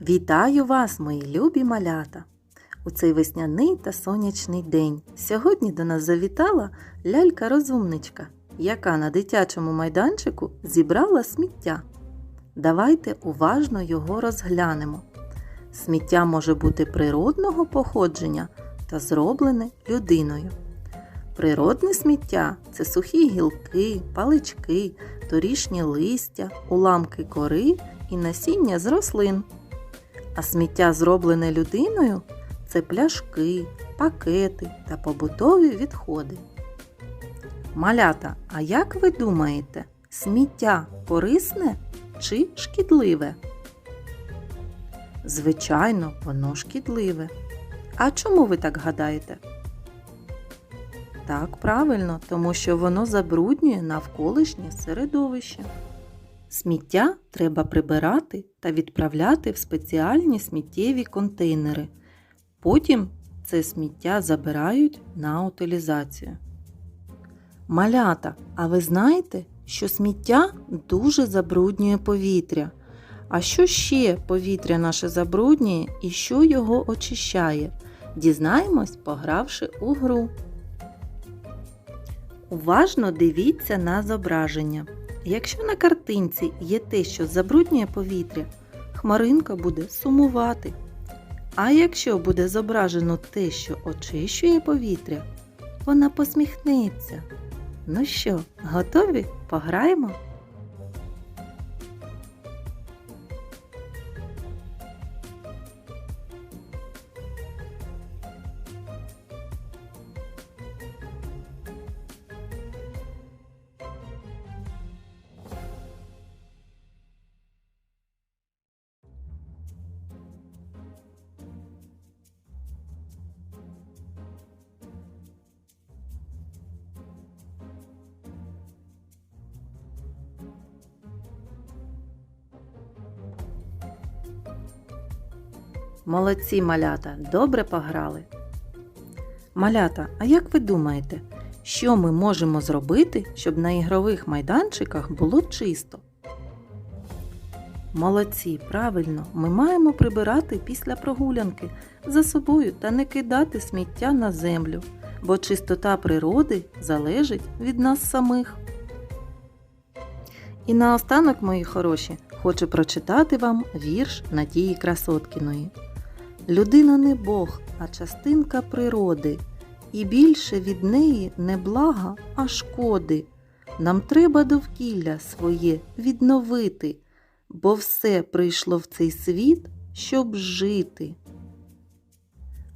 Вітаю вас, мої любі малята! У цей весняний та сонячний день сьогодні до нас завітала лялька-розумничка, яка на дитячому майданчику зібрала сміття. Давайте уважно його розглянемо. Сміття може бути природного походження та зроблене людиною. Природне сміття це сухі гілки, палички, торішні листя, уламки кори і насіння з рослин. А сміття, зроблене людиною, це пляшки, пакети та побутові відходи. Малята, а як ви думаєте, сміття корисне чи шкідливе? Звичайно, воно шкідливе. А чому ви так гадаєте? Так, правильно, тому що воно забруднює навколишнє середовище. Сміття треба прибирати та відправляти в спеціальні сміттєві контейнери. Потім це сміття забирають на утилізацію. Малята, а ви знаєте, що сміття дуже забруднює повітря? А що ще повітря наше забруднює і що його очищає? Дізнаємось, погравши у гру. Уважно дивіться на зображення. Якщо на картинці є те, що забруднює повітря, хмаринка буде сумувати. А якщо буде зображено те, що очищує повітря, вона посміхнеться. Ну що, готові? Пограємо? Молодці малята, добре пограли. Малята, а як ви думаєте, що ми можемо зробити, щоб на ігрових майданчиках було чисто? Молодці, правильно, ми маємо прибирати після прогулянки за собою та не кидати сміття на землю, бо чистота природи залежить від нас самих. І наостанок, мої хороші, хочу прочитати вам вірш Надії Красоткіної. Людина не Бог, а частинка природи, і більше від неї не блага, а шкоди. Нам треба довкілля своє відновити, бо все прийшло в цей світ, щоб жити.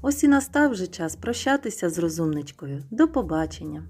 Ось і настав вже час прощатися з розумничкою. До побачення!